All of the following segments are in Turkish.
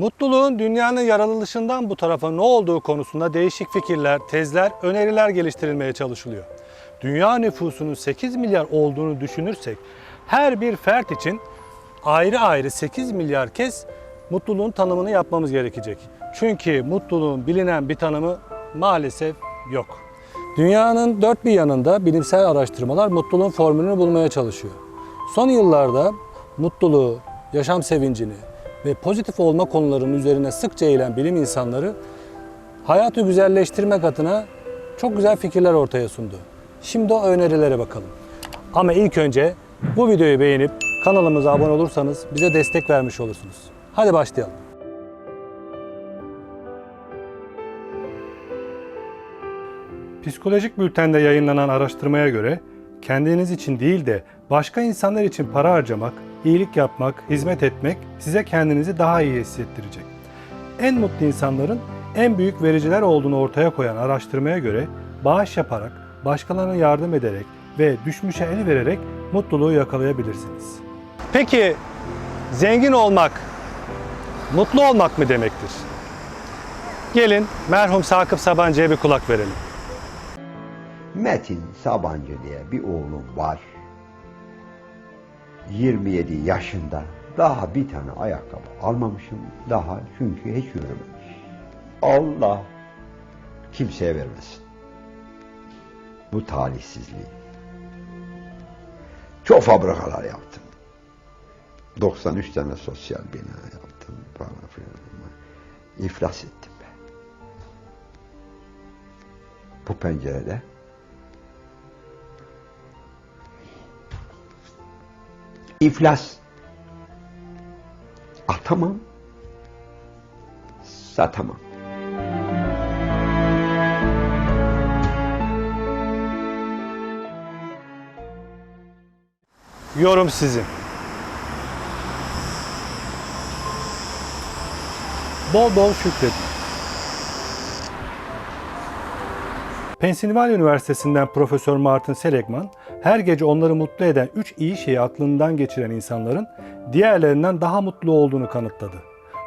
Mutluluğun dünyanın yaratılışından bu tarafa ne olduğu konusunda değişik fikirler, tezler, öneriler geliştirilmeye çalışılıyor. Dünya nüfusunun 8 milyar olduğunu düşünürsek her bir fert için ayrı ayrı 8 milyar kez mutluluğun tanımını yapmamız gerekecek. Çünkü mutluluğun bilinen bir tanımı maalesef yok. Dünyanın dört bir yanında bilimsel araştırmalar mutluluğun formülünü bulmaya çalışıyor. Son yıllarda mutluluğu, yaşam sevincini ve pozitif olma konularının üzerine sıkça eğilen bilim insanları hayatı güzelleştirmek adına çok güzel fikirler ortaya sundu. Şimdi o önerilere bakalım. Ama ilk önce bu videoyu beğenip kanalımıza abone olursanız bize destek vermiş olursunuz. Hadi başlayalım. Psikolojik bültende yayınlanan araştırmaya göre kendiniz için değil de başka insanlar için para harcamak, iyilik yapmak, hizmet etmek size kendinizi daha iyi hissettirecek. En mutlu insanların en büyük vericiler olduğunu ortaya koyan araştırmaya göre bağış yaparak, başkalarına yardım ederek ve düşmüşe el vererek mutluluğu yakalayabilirsiniz. Peki zengin olmak mutlu olmak mı demektir? Gelin merhum Sakıp Sabancı'ya bir kulak verelim. Metin Sabancı diye bir oğlum var. 27 yaşında. Daha bir tane ayakkabı almamışım. Daha çünkü hiç yürümemiş. Allah kimseye vermesin. Bu talihsizliği. Çok fabrikalar yaptım. 93 tane sosyal bina yaptım falan filan. İflas ettim ben. Bu pencerede İflas. Atamam. Satamam. Yorum sizin. Bol bol şükredin. Pensilvanya Üniversitesi'nden Profesör Martin Seligman, her gece onları mutlu eden üç iyi şeyi aklından geçiren insanların diğerlerinden daha mutlu olduğunu kanıtladı.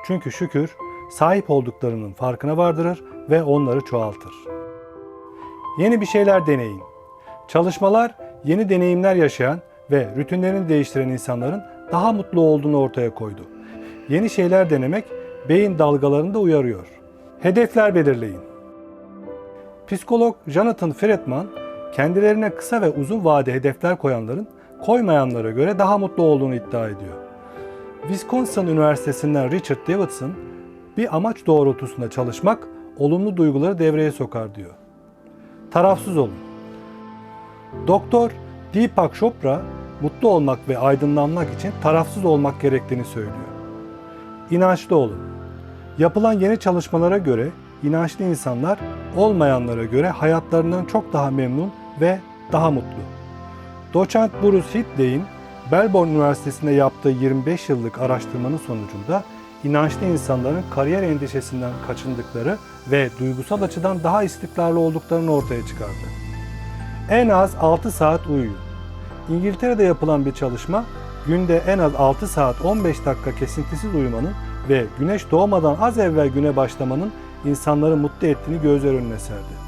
Çünkü şükür, sahip olduklarının farkına vardırır ve onları çoğaltır. Yeni bir şeyler deneyin. Çalışmalar yeni deneyimler yaşayan ve rutinlerini değiştiren insanların daha mutlu olduğunu ortaya koydu. Yeni şeyler denemek beyin dalgalarını da uyarıyor. Hedefler belirleyin. Psikolog Jonathan Friedman, kendilerine kısa ve uzun vade hedefler koyanların koymayanlara göre daha mutlu olduğunu iddia ediyor. Wisconsin Üniversitesi'nden Richard Davidson, bir amaç doğrultusunda çalışmak olumlu duyguları devreye sokar diyor. Tarafsız olun. Doktor Deepak Chopra mutlu olmak ve aydınlanmak için tarafsız olmak gerektiğini söylüyor. İnançlı olun. Yapılan yeni çalışmalara göre inançlı insanlar olmayanlara göre hayatlarından çok daha memnun ve daha mutlu. Doçent Bruce Hitley'in Melbourne Üniversitesi'nde yaptığı 25 yıllık araştırmanın sonucunda inançlı insanların kariyer endişesinden kaçındıkları ve duygusal açıdan daha istikrarlı olduklarını ortaya çıkardı. En az 6 saat uyuyun. İngiltere'de yapılan bir çalışma günde en az 6 saat 15 dakika kesintisiz uyumanın ve güneş doğmadan az evvel güne başlamanın insanları mutlu ettiğini gözler önüne serdi.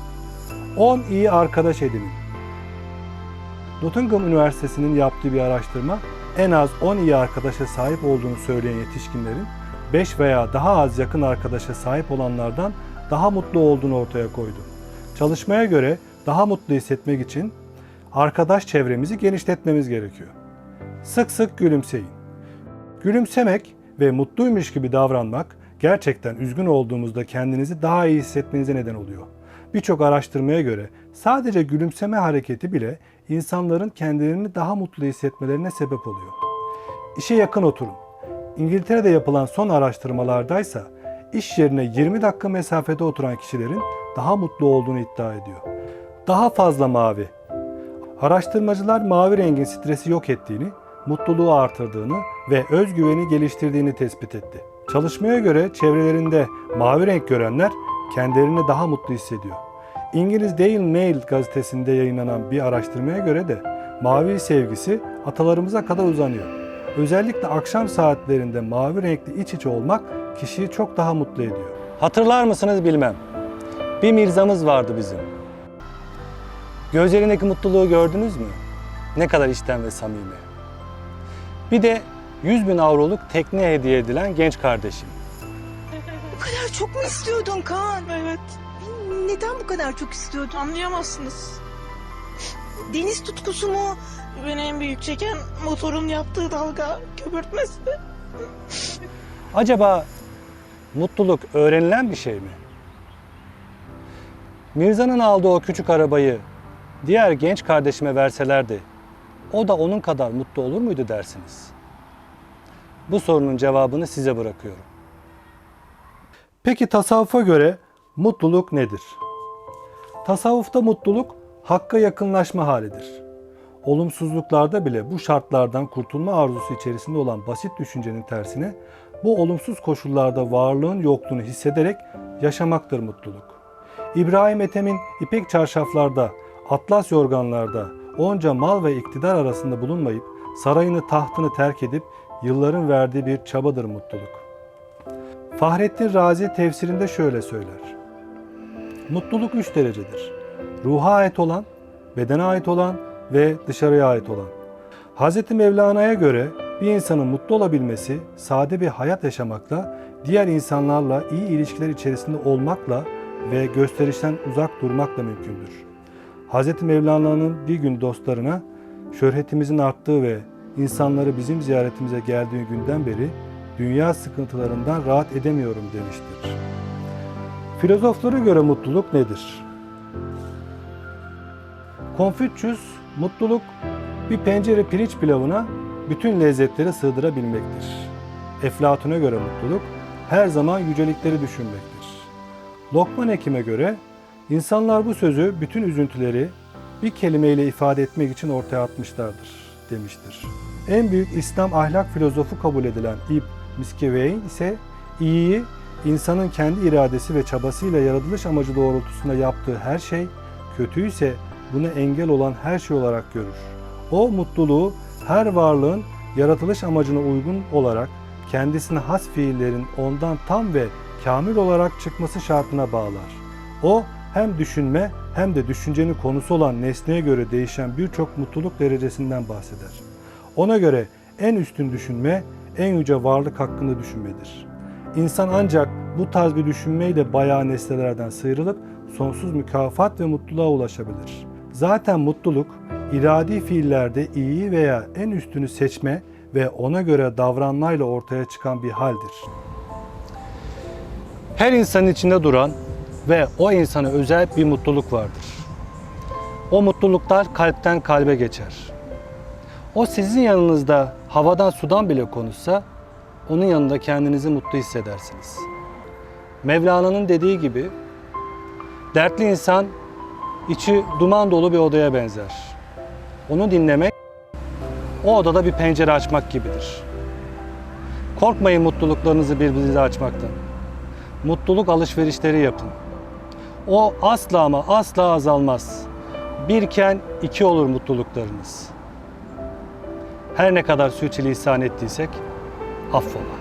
10 iyi arkadaş edinin. Nottingham Üniversitesi'nin yaptığı bir araştırma en az 10 iyi arkadaşa sahip olduğunu söyleyen yetişkinlerin 5 veya daha az yakın arkadaşa sahip olanlardan daha mutlu olduğunu ortaya koydu. Çalışmaya göre daha mutlu hissetmek için arkadaş çevremizi genişletmemiz gerekiyor. Sık sık gülümseyin. Gülümsemek ve mutluymuş gibi davranmak gerçekten üzgün olduğumuzda kendinizi daha iyi hissetmenize neden oluyor. Birçok araştırmaya göre sadece gülümseme hareketi bile insanların kendilerini daha mutlu hissetmelerine sebep oluyor. İşe yakın oturun. İngiltere'de yapılan son araştırmalardaysa iş yerine 20 dakika mesafede oturan kişilerin daha mutlu olduğunu iddia ediyor. Daha fazla mavi. Araştırmacılar mavi rengin stresi yok ettiğini, mutluluğu artırdığını ve özgüveni geliştirdiğini tespit etti. Çalışmaya göre çevrelerinde mavi renk görenler kendilerini daha mutlu hissediyor. İngiliz Daily Mail gazetesinde yayınlanan bir araştırmaya göre de mavi sevgisi atalarımıza kadar uzanıyor. özellikle akşam saatlerinde mavi renkli iç içe olmak kişiyi çok daha mutlu ediyor. Hatırlar mısınız bilmem. Bir mirzamız vardı bizim. Gözlerindeki mutluluğu gördünüz mü? Ne kadar içten ve samimi. Bir de 100 bin avroluk tekne hediye edilen genç kardeşim. Bu kadar çok mu istiyordun Kaan? Evet, Neden bu kadar çok istiyordun? anlayamazsınız. Deniz tutkusu mu? Beni en büyük çeken motorun yaptığı dalga köpürtmesi. Acaba mutluluk öğrenilen bir şey mi? Mirza'nın aldığı o küçük arabayı diğer genç kardeşime verselerdi o da onun kadar mutlu olur muydu dersiniz? Bu sorunun cevabını size bırakıyorum. Peki tasavvufa göre mutluluk nedir? Tasavvufta mutluluk hakka yakınlaşma halidir. Olumsuzluklarda bile bu şartlardan kurtulma arzusu içerisinde olan basit düşüncenin tersine bu olumsuz koşullarda varlığın yokluğunu hissederek yaşamaktır mutluluk. İbrahim Ethem'in ipek çarşaflarda, atlas yorganlarda onca mal ve iktidar arasında bulunmayıp sarayını tahtını terk edip yılların verdiği bir çabadır mutluluk. Fahrettin Razi tefsirinde şöyle söyler. Mutluluk üç derecedir. Ruha ait olan, bedene ait olan ve dışarıya ait olan. Hz. Mevlana'ya göre bir insanın mutlu olabilmesi sade bir hayat yaşamakla, diğer insanlarla iyi ilişkiler içerisinde olmakla ve gösterişten uzak durmakla mümkündür. Hz. Mevlana'nın bir gün dostlarına şöhretimizin arttığı ve insanları bizim ziyaretimize geldiği günden beri dünya sıkıntılarından rahat edemiyorum demiştir. Filozoflara göre mutluluk nedir? Konfüçyüs, mutluluk bir pencere pirinç pilavına bütün lezzetleri sığdırabilmektir. Eflatun'a göre mutluluk her zaman yücelikleri düşünmektir. Lokman Hekim'e göre insanlar bu sözü bütün üzüntüleri bir kelimeyle ifade etmek için ortaya atmışlardır demiştir. En büyük İslam ahlak filozofu kabul edilen İbn Miskeveyn ise iyiyi insanın kendi iradesi ve çabasıyla yaratılış amacı doğrultusunda yaptığı her şey, kötüyü ise buna engel olan her şey olarak görür. O mutluluğu her varlığın yaratılış amacına uygun olarak kendisine has fiillerin ondan tam ve kamil olarak çıkması şartına bağlar. O hem düşünme hem de düşüncenin konusu olan nesneye göre değişen birçok mutluluk derecesinden bahseder. Ona göre en üstün düşünme en yüce varlık hakkında düşünmedir. İnsan ancak bu tarz bir düşünmeyle bayağı nesnelerden sıyrılıp sonsuz mükafat ve mutluluğa ulaşabilir. Zaten mutluluk iradi fiillerde iyiyi veya en üstünü seçme ve ona göre davranmayla ortaya çıkan bir haldir. Her insanın içinde duran ve o insana özel bir mutluluk vardır. O mutluluklar kalpten kalbe geçer. O sizin yanınızda havadan sudan bile konuşsa onun yanında kendinizi mutlu hissedersiniz. Mevlana'nın dediği gibi dertli insan içi duman dolu bir odaya benzer. Onu dinlemek o odada bir pencere açmak gibidir. Korkmayın mutluluklarınızı birbirinize açmaktan. Mutluluk alışverişleri yapın. O asla ama asla azalmaz. Birken iki olur mutluluklarınız. Her ne kadar suçilisan ettiysek affola.